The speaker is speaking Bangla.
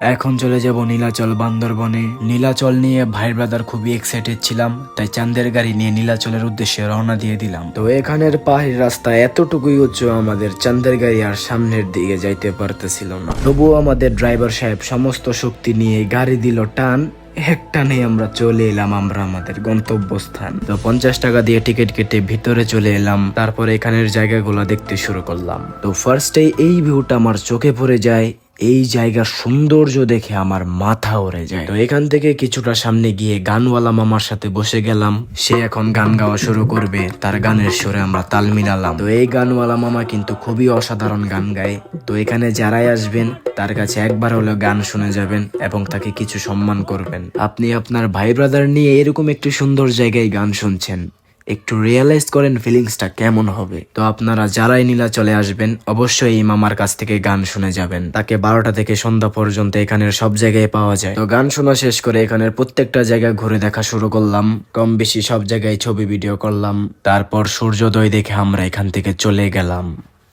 এখন চলে যাব নীলাচল বান্দরবনে। নীলাচল নিয়ে ভাই ব্রাদার খুবই এক্সাইটেড ছিলাম, তাই চান্দের গাড়ি নিয়ে নীলাচলের উদ্দেশ্যে রওনা দিয়ে দিলাম। তো এখানের পাহাড়ি রাস্তা এতটুকুই উচ্চ, আমাদের চান্দের গাড়ি আর সামনের দিকে যাইতে পারতেছিল না। তবুও আমাদের ড্রাইভার সাহেব সমস্ত শক্তি নিয়ে গাড়ি দিল টান একটানে আমরা চলে এলাম, আমরা আমাদের গন্তব্যস্থান। তো পঞ্চাশ টাকা দিয়ে টিকিট কেটে ভিতরে চলে এলাম, তারপরে এখানের জায়গাগুলো দেখতে শুরু করলাম। তো ফার্স্টে এই ভিউটা আমার চোখে পড়ে যায় এই জায়গার সৌন্দর্য দেখে আমার মাথা ওরে যায়। তো এখান থেকে কিছুটা সামনে গিয়ে গানওয়ালা মামার সাথে বসে গেলাম। সে এখন গান গাওয়া শুরু করবে, তার গানের সুরে আমরা তাল মিলালাম। তো এই গানওয়ালা মামা কিন্তু খুবই অসাধারণ গান গায়। তো এখানে যারাই আসবেন, তার কাছে একবার হলেও গান শুনে যাবেন এবং তাকে কিছু সম্মান করবেন। আপনি আপনার ভাই ব্রাদার নিয়ে এরকম একটি সুন্দর জায়গায় গান শুনছেন। একটু রিয়েলাইজ করেন ফিলিংসটা কেমন হবে। তো আপনারা যারাই নীলা চলে আসবেন, অবশ্যই এই মামার কাছ থেকে গান শুনে যাবেন। তাকে বারোটা থেকে সন্ধ্যা পর্যন্ত এখানের সব জায়গায় পাওয়া যায়। তো গান শোনা শেষ করে এখানের প্রত্যেকটা জায়গা ঘুরে দেখা শুরু করলাম। কম বেশি সব জায়গায় ছবি ভিডিও করলাম। তারপর সূর্যোদয় দেখে আমরা এখান থেকে চলে গেলাম।